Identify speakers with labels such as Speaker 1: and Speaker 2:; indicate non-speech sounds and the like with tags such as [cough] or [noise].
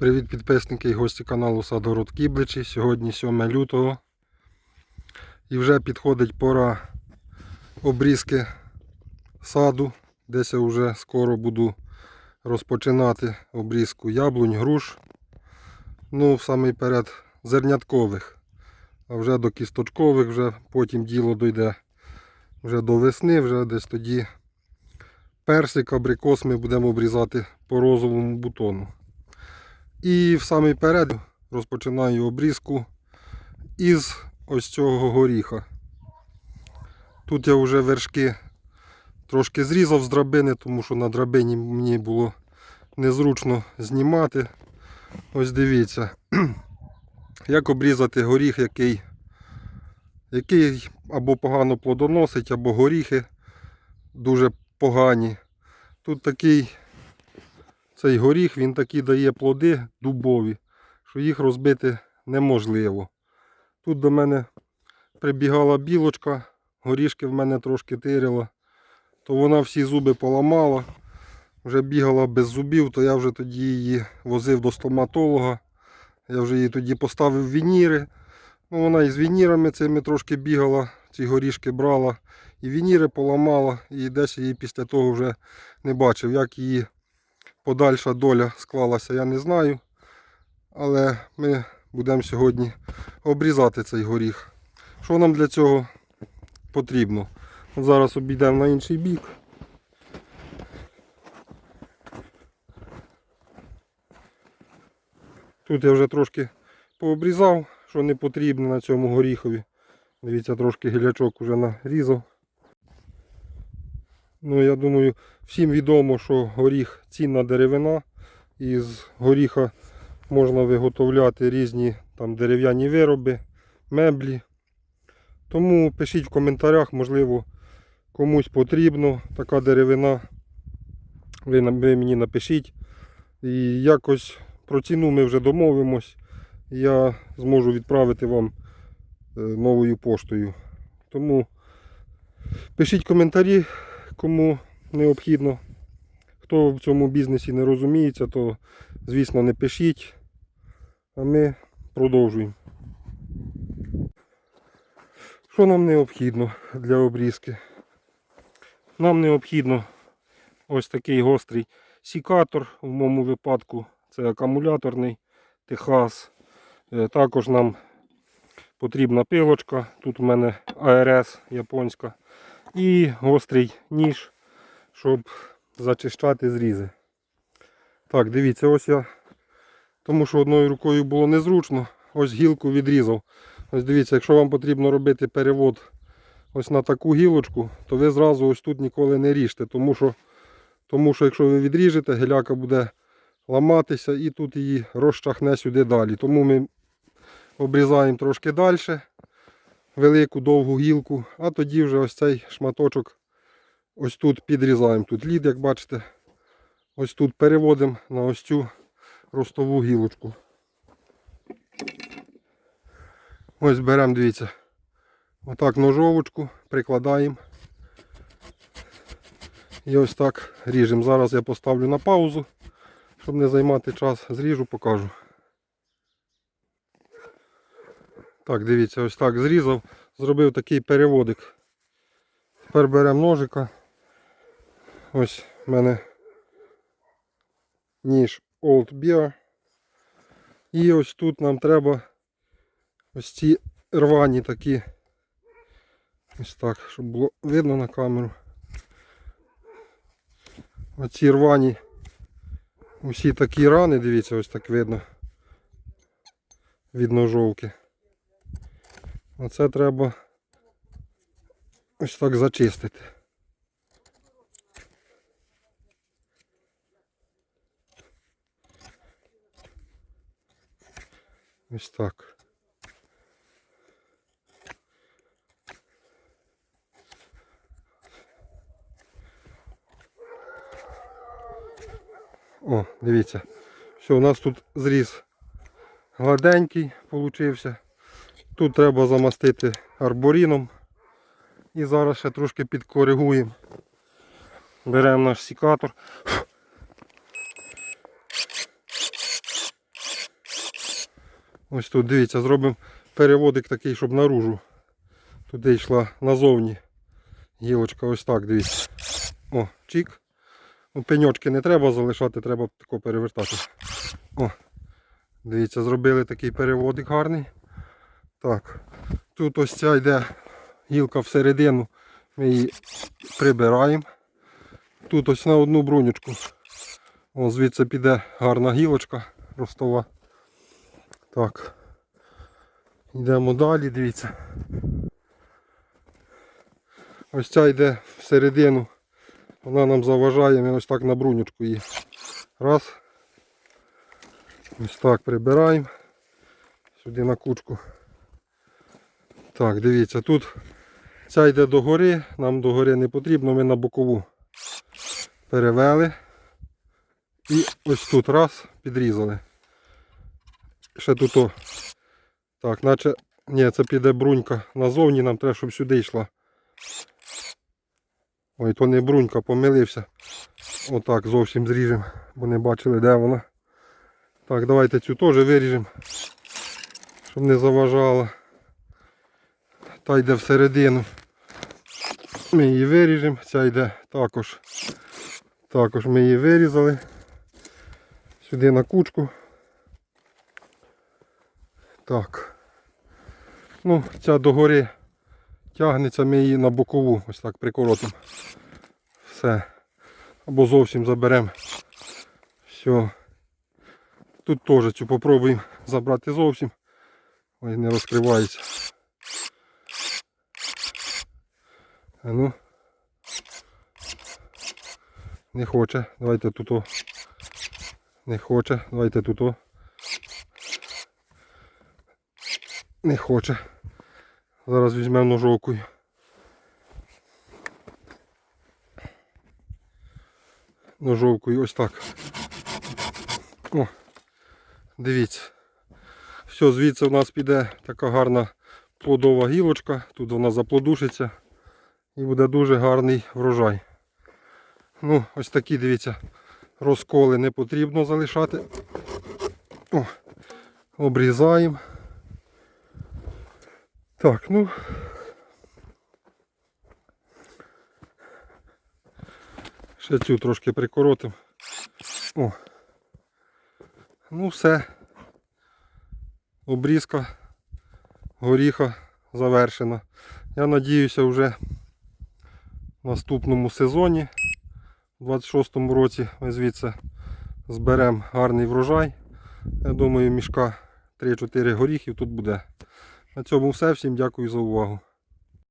Speaker 1: Привіт підписники і гості каналу Садгород Кібличі. Сьогодні 7 лютого. І вже підходить пора обрізки саду. Десь я вже скоро буду розпочинати обрізку яблунь, груш. Ну, в самий перед зерняткових. А вже до кісточкових, вже потім діло дойде вже до весни, вже десь тоді персик, абрикос ми будемо обрізати по розовому бутону. І в самий перед розпочинаю обрізку із ось цього горіха. Тут я вже вершки трошки зрізав з драбини, тому що на драбині мені було незручно знімати. Ось дивіться, [clears throat] як обрізати горіх, який, який або погано плодоносить, або горіхи дуже погані. Тут такий цей горіх, він такі дає плоди дубові, що їх розбити неможливо. Тут до мене прибігала білочка, горішки в мене трошки тирила, то вона всі зуби поламала, вже бігала без зубів, то я вже тоді її возив до стоматолога. Я вже її тоді поставив вініри. Ну, вона із вінірами цими трошки бігала, ці горішки брала, і вініри поламала, і десь її після того вже не бачив, як її подальша доля склалася, я не знаю. Але ми будемо сьогодні обрізати цей горіх. Що нам для цього потрібно? Зараз обійдемо на інший бік. Тут я вже трошки пообрізав, що не потрібно на цьому горіхові. Дивіться, трошки гілячок вже нарізав. Ну, я думаю, всім відомо, що горіх цінна деревина. І з горіха можна виготовляти різні там, дерев'яні вироби, меблі. Тому пишіть в коментарях, можливо, комусь потрібно така деревина. Ви, ви мені напишіть. І якось про ціну ми вже домовимось. Я зможу відправити вам е, новою поштою. Тому пишіть коментарі, кому необхідно. Хто в цьому бізнесі не розуміється, то, звісно, не пишіть. А ми продовжуємо. Що нам необхідно для обрізки? Нам необхідно ось такий гострий сікатор, в моєму випадку це акумуляторний Техас. Е, Також нам потрібна пилочка. Тут у мене АРС японська. І гострий ніж, щоб зачищати зрізи. Так, дивіться, ось я, тому що одною рукою було незручно, ось гілку відрізав. Ось дивіться, якщо вам потрібно робити перевод ось на таку гілочку, то ви зразу ось тут ніколи не ріжте, тому що, тому що якщо ви відріжете, гіляка буде ламатися і тут її розчахне сюди далі. Тому ми обрізаємо трошки далі, велику довгу гілку, а тоді вже ось цей шматочок ось тут підрізаємо. Тут лід, як бачите, ось тут переводимо на ось цю ростову гілочку. Ось беремо, дивіться, отак ножовочку, прикладаємо. І ось так ріжемо. Зараз я поставлю на паузу, щоб не займати час, зріжу, покажу. Так, дивіться, ось так зрізав, зробив такий переводик. Тепер беремо ножика. Ось в мене ніж Old Bear. І ось тут нам треба ось ці рвані такі. Ось так, щоб було видно на камеру. Оці рвані усі такі рани, дивіться, ось так видно від ножовки. Оце треба ось так зачистити. Ось так. О, дивіться. Все, у нас тут зріз гладенький получився. Тут треба замастити арборіном. І зараз ще трошки підкоригуємо. Беремо наш сікатор. Ось тут, дивіться, зробимо переводик такий, щоб наружу. Туди йшла назовні. Гілочка ось так, дивіться. О, чик. Ну, пеньочки не треба залишати, треба тако перевертати. О, дивіться, зробили такий переводик гарний. Так. Тут ось ця йде гілка всередину. Ми її прибираємо. Тут ось на одну брунючку. О, звідси піде гарна гілочка ростова. Так. Йдемо далі, дивіться. Ось ця йде всередину. Вона нам заважає, ми ось так на брунючку її. Раз. Ось так прибираємо. Сюди на кучку. Так, дивіться, тут ця йде до гори, нам до гори не потрібно, ми на бокову перевели. І ось тут раз, підрізали. Ще тут о. Так, наче. Ні, це піде брунька назовні, нам треба, щоб сюди йшла. Ой, то не брунька, помилився. Отак зовсім зріжемо, бо не бачили, де вона. Так, давайте цю теж виріжемо, щоб не заважала. Та йде всередину. Ми її виріжемо, ця йде також. Також ми її вирізали. Сюди на кучку. Так. Ну, ця догори тягнеться, ми її на бокову ось так прикоротимо. Все. Або зовсім заберемо. Все. Тут теж цю попробуємо забрати зовсім. Ой, не розкривається. А ну. Не хоче. Давайте тут. о. Не хоче. Давайте тут. о. Не хоче. Зараз візьмемо ножовкою. Ножовкою ось так. О, дивіться. Все, звідси у нас піде така гарна плодова гілочка. Тут вона заплодушиться і буде дуже гарний врожай. Ну, ось такі, дивіться, розколи не потрібно залишати. О, обрізаємо. Так, ну. Ще цю трошки прикоротимо. О. Ну все. Обрізка горіха завершена. Я надіюся вже в наступному сезоні, у 26-му році, ми звідси зберемо гарний врожай. Я думаю, мішка 3-4 горіхів тут буде. На цьому все. Всім дякую за увагу.